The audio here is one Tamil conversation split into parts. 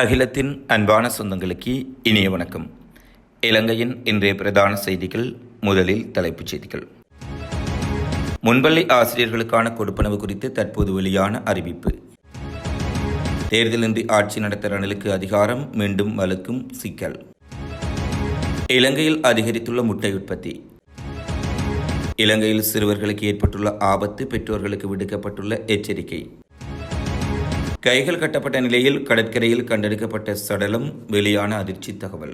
அகிலத்தின் அன்பான சொந்தங்களுக்கு இனிய வணக்கம். இலங்கையின் இன்றைய பிரதான செய்திகள் முதலில் தலைப்புச் செய்திகள். முன்பள்ளி ஆசிரியர்களுக்கான கொடுப்பனவு குறித்து தற்போது வெளியான அறிவிப்பு. தேர்தலின்றி ஆட்சி நடத்த ரணிலுக்கு அதிகாரம் மீண்டும் வலுக்கும் சிக்கல். இலங்கையில் அதிகரித்துள்ள முட்டை உற்பத்தி. இலங்கையில் சிறுவர்களுக்கு ஏற்பட்டுள்ள ஆபத்து பெற்றோர்களுக்கு விடுக்கப்பட்டுள்ள எச்சரிக்கை. கைகள் கட்டப்பட்ட நிலையில் கடற்கரையில் கண்டெடுக்கப்பட்ட சடலம் வெளியான அதிர்ச்சி தகவல்.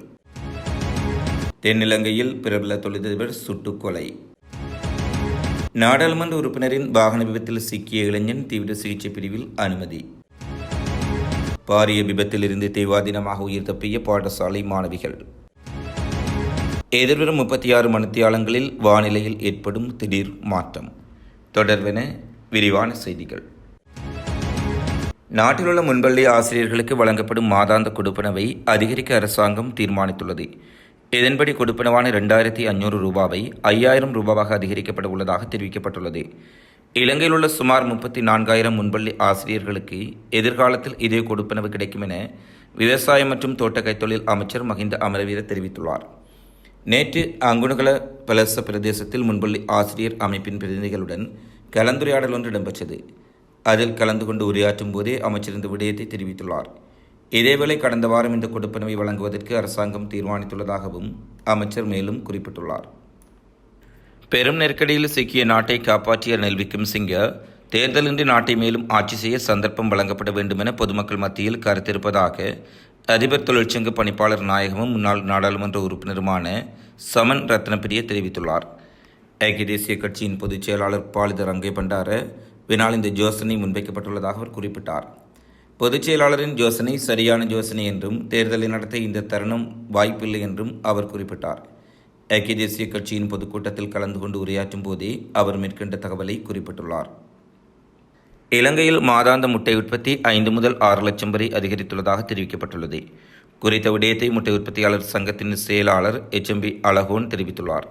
தென்னிலங்கையில் பிரபல தொழிலதிபர் சுட்டுக்கொலை நாடாளுமன்ற உறுப்பினரின் வாகன விபத்தில் சிக்கிய இளைஞன் தீவிர சிகிச்சை பிரிவில் அனுமதி. பாரிய விபத்திலிருந்து தெய்வாதீனமாக உயிர் தப்பிய பாடசாலை மாணவிகள். எதிர்வரும் முப்பத்தி ஆறு மணித்தியாலங்களில் வானிலையில் ஏற்படும் திடீர் மாற்றம். தொடர்பென விரிவான செய்திகள். நாட்டிலுள்ள முன்பள்ளி ஆசிரியர்களுக்கு வழங்கப்படும் மாதாந்த கொடுப்பனவை அதிகரிக்க அரசாங்கம் தீர்மானித்துள்ளது. இதன்படி கொடுப்பனவான இரண்டாயிரத்தி ஐநூறு ரூபாவை ஐயாயிரம் ரூபாவாக அதிகரிக்கப்பட உள்ளதாக தெரிவிக்கப்பட்டுள்ளது. இலங்கையில் உள்ள சுமார் முப்பத்தி நான்காயிரம் முன்பள்ளி ஆசிரியர்களுக்கு எதிர்காலத்தில் இதே கொடுப்பனவு கிடைக்கும் என விவசாயம் மற்றும் தோட்டக்கைத்தொழில் அமைச்சர் மஹிந்த அமரவீர தெரிவித்துள்ளார். நேற்று அங்குணகல பலச பிரதேசத்தில் முன்பள்ளி ஆசிரியர் அமைப்பின் பிரதிநிதிகளுடன் கலந்துரையாடல் ஒன்று இடம்பெற்றது. அதில் கலந்து கொண்டு உரையாற்றும் போதே அமைச்சர் இந்த விடயத்தை தெரிவித்துள்ளார். இதேவேளை கடந்த வாரம் இந்த கொடுப்பனவை வழங்குவதற்கு அரசாங்கம் தீர்மானித்துள்ளதாகவும் அமைச்சர் மேலும் குறிப்பிட்டுள்ளார். பெரும் நெருக்கடியில் சிக்கிய நாட்டை காப்பாற்றிய நெல்விக்கும் சிங்க தேர்தலின்றி நாட்டை மேலும் ஆட்சி செய்ய சந்தர்ப்பம் வழங்கப்பட வேண்டும் என பொதுமக்கள் மத்தியில் கருத்திருப்பதாக அதிபர் தொழிற்சங்க பணிப்பாளர் நாயகமும் முன்னாள் நாடாளுமன்ற உறுப்பினருமான சமன் ரத்னப்பிரிய தெரிவித்துள்ளார். ஐக்கிய தேசிய கட்சியின் பொதுச் செயலாளர் பாலித ரங்கே பண்டார வினால் இந்த யோசனை முன்வைக்கப்பட்டுள்ளதாக அவர் குறிப்பிட்டார். பொதுச் செயலாளரின் யோசனை சரியான யோசனை என்றும் தேர்தலை நடத்த இந்த தருணம் வாய்ப்பில்லை என்றும் அவர் குறிப்பிட்டார். ஐக்கிய தேசிய கட்சியின் பொதுக்கூட்டத்தில் கலந்து கொண்டு உரையாற்றும் போதே அவர் மேற்கண்ட தகவலை குறிப்பிட்டுள்ளார். இலங்கையில் மாதாந்த முட்டை உற்பத்தி ஐந்து முதல் ஆறு லட்சம் வரை அதிகரித்துள்ளதாக தெரிவிக்கப்பட்டுள்ளது. குறித்த விடயத்தை முட்டை உற்பத்தியாளர் சங்கத்தின் செயலாளர் எச் எம்பி அழகோன் தெரிவித்துள்ளார்.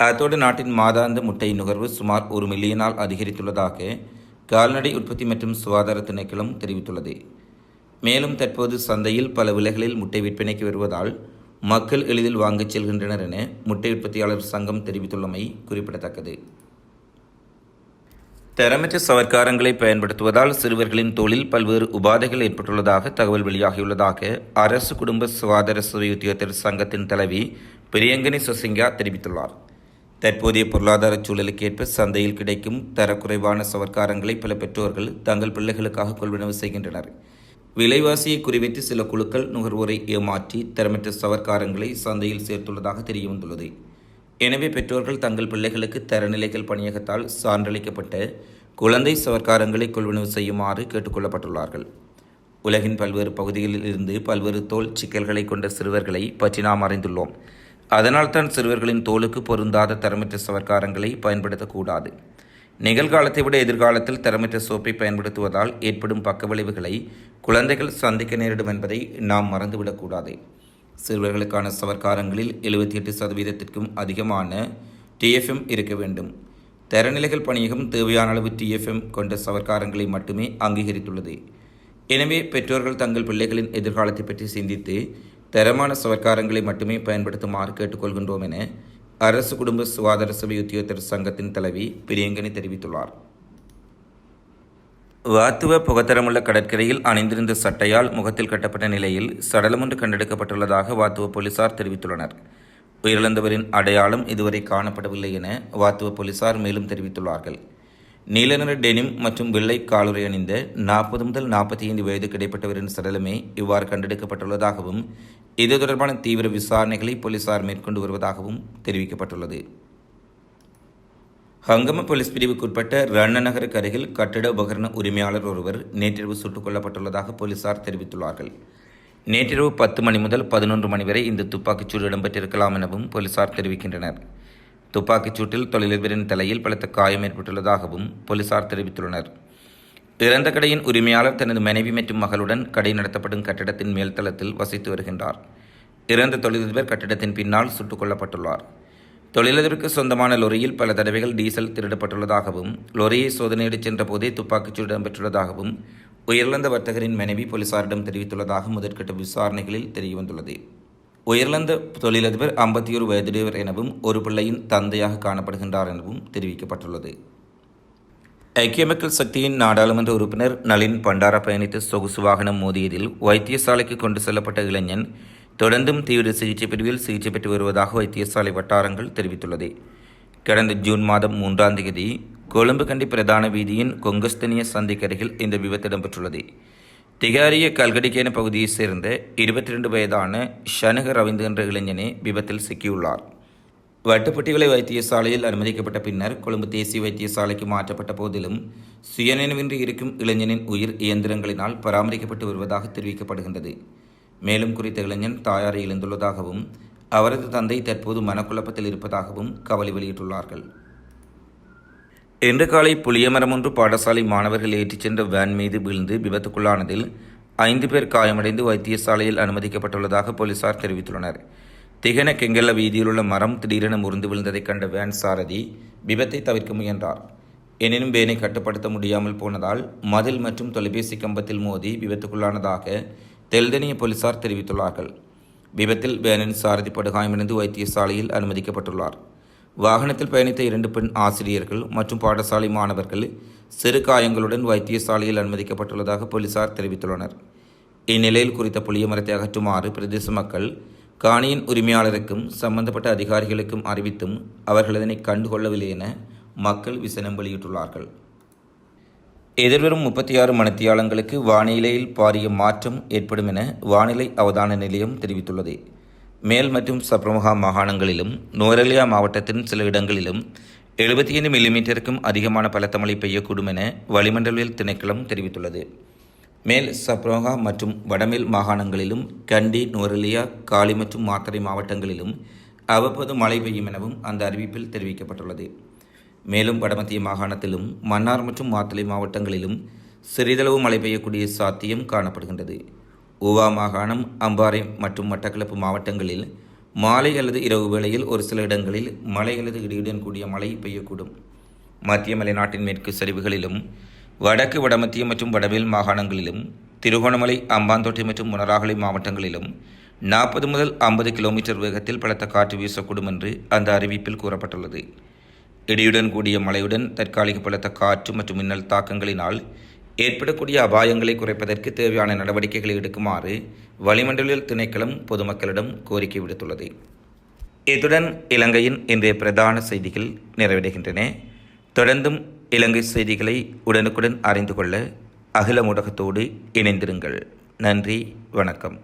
அத்தோடு நாட்டின் மாதாந்த முட்டை நுகர்வு சுமார் ஒரு மில்லியனால் அதிகரித்துள்ளதாக கால்நடை உற்பத்தி மற்றும் சுகாதார திணைக்களம் தெரிவித்துள்ளது. மேலும் தற்போது சந்தையில் பல விலைகளில் முட்டை விற்பனைக்கு வருவதால் மக்கள் எளிதில் வாங்கச் செல்கின்றனர் என முட்டை உற்பத்தியாளர் சங்கம் தெரிவித்துள்ளமை குறிப்பிடத்தக்கது. தரமற்ற சவர்க்காரங்களை பயன்படுத்துவதால் சிறுவர்களின் தொழில் பல்வேறு உபாதைகள் ஏற்பட்டுள்ளதாக தகவல் வெளியாகியுள்ளதாக அரசு குடும்ப சுகாதார சேவை உத்தியோகத்தர் சங்கத்தின் தலைவி பிரியங்கனி சுசிங்கா தெரிவித்துள்ளார். தற்போதைய பொருளாதார சூழலுக்கேற்ப சந்தையில் கிடைக்கும் தரக்குறைவான சவர்க்காரங்களை பல பெற்றோர்கள் தங்கள் பிள்ளைகளுக்காக கொள்வனவு செய்கின்றனர். விலைவாசியை குறிவைத்து சில குழுக்கள் நுகர்வோரை ஏமாற்றி தரமற்ற சவர்க்காரங்களை சந்தையில் சேர்த்துள்ளதாக தெரியவந்துள்ளது. எனவே பெற்றோர்கள் தங்கள் பிள்ளைகளுக்கு தரநிலைகள் பணியகத்தால் சான்றளிக்கப்பட்ட குழந்தை சவர்க்காரங்களை கொள்வனவு செய்யுமாறு கேட்டுக்கொள்ளப்பட்டுள்ளார்கள். உலகின் பல்வேறு பகுதிகளில் இருந்து பல்வேறு தோல் சிக்கல்களை கொண்ட சிறுவர்களை பற்றி நாம் அறிந்துள்ளோம். அதனால்தான் சிறுவர்களின் தோலுக்கு பொருந்தாத தரமற்ற சவர்க்காரங்களை பயன்படுத்தக்கூடாது. நிகழ்காலத்தை விட எதிர்காலத்தில் தரமற்ற சோப்பை பயன்படுத்துவதால் ஏற்படும் பக்க விளைவுகளை குழந்தைகள் சந்திக்க நேரிடும் என்பதை நாம் மறந்துவிடக்கூடாது. சிறுவர்களுக்கான சவர்க்காரங்களில் எழுபத்தி எட்டு சதவீதத்திற்கும் அதிகமான டிஎஃப்எம் இருக்க வேண்டும். தரநிலைகள் பணியகம் தேவையான அளவு டிஎஃப்எம் கொண்ட சவர்க்காரங்களை மட்டுமே அங்கீகரித்துள்ளது. எனவே பெற்றோர்கள் தங்கள் பிள்ளைகளின் எதிர்காலத்தை பற்றி சிந்தித்து தரமான சவர்க்காரங்களை மட்டுமே பயன்படுத்துமாறு கேட்டுக்கொள்கின்றோம் என அரசு குடும்ப சுகாதார சபை உத்தியோகத்தர் சங்கத்தின் தலைவி பிரியங்கனி தெரிவித்துள்ளார். வாத்துவ புகத்தரமுள்ள கடற்கரையில் அணிந்திருந்த சட்டையால் முகத்தில் கட்டப்பட்ட நிலையில் சடலம் ஒன்று கண்டெடுக்கப்பட்டுள்ளதாக வாத்துவ போலீசார் தெரிவித்துள்ளனர். உயிரிழந்தவரின் அடையாளம் இதுவரை காணப்படவில்லை என வாத்துவ போலீசார் மேலும் தெரிவித்துள்ளார்கள். நீல நிற டெனிம் மற்றும் வெள்ளை காலுறை அணிந்த நாற்பது முதல் நாற்பத்தி ஐந்து வயதுக்கு இடைப்பட்டவரின் சடலமே இவ்வாறு கண்டெடுக்கப்பட்டுள்ளதாகவும் இது தொடர்பான தீவிர விசாரணைகளை போலீசார் மேற்கொண்டு வருவதாகவும் தெரிவிக்கப்பட்டுள்ளது. ஹங்கம போலீஸ் பிரிவுக்குட்பட்ட ரண்ணநகருக்கு அருகில் கட்டிட உபகரண உரிமையாளர் ஒருவர் நேற்றிரவு சுட்டுக் கொல்லப்பட்டுள்ளதாக போலீசார் தெரிவித்துள்ளார்கள். நேற்றிரவு பத்து மணி முதல் பதினொன்று மணி வரை இந்த துப்பாக்கிச்சூடு இடம்பெற்றிருக்கலாம் எனவும் போலீசார் தெரிவிக்கின்றனர். துப்பாக்கிச் சூட்டில் தொழிலதிபரின் தலையில் பலத்த காயம் ஏற்பட்டுள்ளதாகவும் போலீசார் தெரிவித்துள்ளனர். இறந்த கடையின் உரிமையாளர் தனது மனைவி மற்றும் மகளுடன் கடை நடத்தப்படும் கட்டிடத்தின் மேல்தளத்தில் வசித்து வருகின்றார். இறந்த தொழிலதிபர் கட்டிடத்தின் பின்னால் சுட்டுக் கொல்லப்பட்டுள்ளார். தொழிலதிபருக்கு சொந்தமான லொரியில் பல தடவைகள் டீசல் திருடப்பட்டுள்ளதாகவும் லொரியை சோதனையிடச் சென்ற போதே துப்பாக்கிச்சூடு இடம்பெற்றுள்ளதாகவும் உயிரிழந்த வர்த்தகரின் மனைவி போலீசாரிடம் தெரிவித்துள்ளதாக முதற்கட்ட விசாரணைகளில் தெரியவந்துள்ளது. உயர்ந்த தொழிலதிபர் ஐம்பத்தி ஒரு வயதுடையவர் எனவும் ஒரு பிள்ளையின் தந்தையாக காணப்படுகின்றார் எனவும் தெரிவிக்கப்பட்டுள்ளது. ஐக்கிய மக்கள் சக்தியின் நாடாளுமன்ற உறுப்பினர் நளின் பண்டார பயணித்த சொகுசு வாகனம் மோதியதில் வைத்தியசாலைக்கு கொண்டு செல்லப்பட்ட இளைஞன் தொடர்ந்தும் தீவிர சிகிச்சை பிரிவில் சிகிச்சை பெற்று வருவதாக வைத்தியசாலை வட்டாரங்கள் தெரிவித்துள்ளது. கடந்த ஜூன் மாதம் மூன்றாம் தேதி கொழும்பு கண்டி பிரதான வீதியின் கொங்கஸ்தனிய சந்திக்கருகில் இந்த விபத்து இடம்பெற்றுள்ளது. திகாரிய கல்கடிக்கேன பகுதியைச் சேர்ந்த இருபத்தி ரெண்டு வயதான ஷனக ரவிந்து என்ற இளைஞனே விபத்தில் சிக்கியுள்ளார். வட்டுப்பட்டிகளை வைத்தியசாலையில் அனுமதிக்கப்பட்ட பின்னர் கொழும்பு தேசிய வைத்தியசாலைக்கு மாற்றப்பட்ட போதிலும் சுயநினைவின்றி இருக்கும் இளைஞனின் உயிர் இயந்திரங்களினால் பராமரிக்கப்பட்டு வருவதாக தெரிவிக்கப்படுகின்றது. மேலும் குறித்த இளைஞன் தாயாரை இழந்துள்ளதாகவும் அவரது தந்தை தற்போது மனக்குழப்பத்தில் இருப்பதாகவும் கவலை வெளியிட்டுள்ளார்கள். இன்று காலை புளியமரம் ஒன்று பாடசாலை மாணவர்கள் ஏற்றிச் சென்ற வேன் மீது விழுந்து விபத்துக்குள்ளானதில் ஐந்து பேர் காயமடைந்து வைத்தியசாலையில் அனுமதிக்கப்பட்டுள்ளதாக போலீசார் தெரிவித்துள்ளனர். திகன கெங்கல்ல வீதியில் உள்ள மரம் திடீரென முறிந்து விழுந்ததைக் கண்ட வேன் சாரதி விபத்தை தவிர்க்க முயன்றார். எனினும் வேனை கட்டுப்படுத்த முடியாமல் போனதால் மதில் மற்றும் தொலைபேசி கம்பத்தில் மோதி விபத்துக்குள்ளானதாக தெல்தனிய போலீசார் தெரிவித்துள்ளார்கள். விபத்தில் வேனின் சாரதி படுகாயமடைந்து வைத்தியசாலையில் அனுமதிக்கப்பட்டுள்ளார். வாகனத்தில் பயணித்த இரண்டு பெண் ஆசிரியர்கள் மற்றும் பாடசாலை மாணவர்கள் சிறு காயங்களுடன் வைத்தியசாலையில் அனுமதிக்கப்பட்டுள்ளதாக போலீசார் தெரிவித்துள்ளனர். இந்நிலையில் குறித்த புளிய மரத்தை அகற்றுமாறு பிரதேச மக்கள் காணியின் உரிமையாளருக்கும் சம்பந்தப்பட்ட அதிகாரிகளுக்கும் அறிவித்தும் அவர்கள் இதனை கண்டுகொள்ளவில்லை என மக்கள் விசனம் வெளியிட்டுள்ளார்கள். எதிர்வரும் முப்பத்தி ஆறு மணித்தியாலங்களுக்கு வானிலையில் பாரிய மாற்றம் ஏற்படும் என வானிலை அவதான நிலையம் தெரிவித்துள்ளது. மேல் மற்றும் சப்ரமுகா மாகாணங்களிலும் நோரலியா மாவட்டத்தின் சில இடங்களிலும் எழுபத்தி ஐந்து மில்லிமீட்டருக்கும் அதிகமான பலத்த மழை பெய்யக்கூடும் என வளிமண்டலவியல் திணைக்களம் தெரிவித்துள்ளது. மேல் சப்ரோகா மற்றும் வடமேல் மாகாணங்களிலும் கண்டி நோரலியா காலி மற்றும் மாத்தறை மாவட்டங்களிலும் அவ்வப்போது மழை பெய்யும் எனவும் அந்த அறிவிப்பில் தெரிவிக்கப்பட்டுள்ளது. மேலும் வடமத்திய மாகாணத்திலும் மன்னார் மற்றும் மாத்தளை மாவட்டங்களிலும் சிறிதளவு மழை பெய்யக்கூடிய சாத்தியம் காணப்படுகின்றது. ஊவா மாகாணம் அம்பாறை மற்றும் மட்டக்களப்பு மாவட்டங்களில் மாலை அல்லது இரவு வேளையில் ஒரு சில இடங்களில் மழை அல்லது இடியுடன் கூடிய மழை பெய்யக்கூடும். மத்திய மலைநாட்டின் மேற்கு சரிவுகளிலும் வடக்கு வடமத்திய மற்றும் வடமேல் மாகாணங்களிலும் திருகோணமலை அம்பாந்தோட்டை மற்றும் முனராகலை மாவட்டங்களிலும் நாற்பது முதல் ஐம்பது கிலோமீட்டர் வேகத்தில் பலத்த காற்று வீசக்கூடும் என்று அந்த அறிவிப்பில் கூறப்பட்டுள்ளது. இடியுடன் கூடிய மழையுடன் தற்காலிக பலத்த காற்று மற்றும் மின்னல் தாக்கங்களினால் ஏற்படக்கூடிய அபாயங்களை குறைப்பதற்கு தேவையான நடவடிக்கைகளை எடுக்குமாறு வளிமண்டலியல் திணைக்களம் பொதுமக்களிடம் கோரிக்கை விடுத்துள்ளது. இத்துடன் இலங்கையின் இன்றைய பிரதான செய்திகள் நிறைவடைகின்றன. தொடர்ந்தும் இலங்கை செய்திகளை உடனுக்குடன் அறிந்து கொள்ள அகில ஊடகத்தோடு இணைந்திருங்கள். நன்றி வணக்கம்.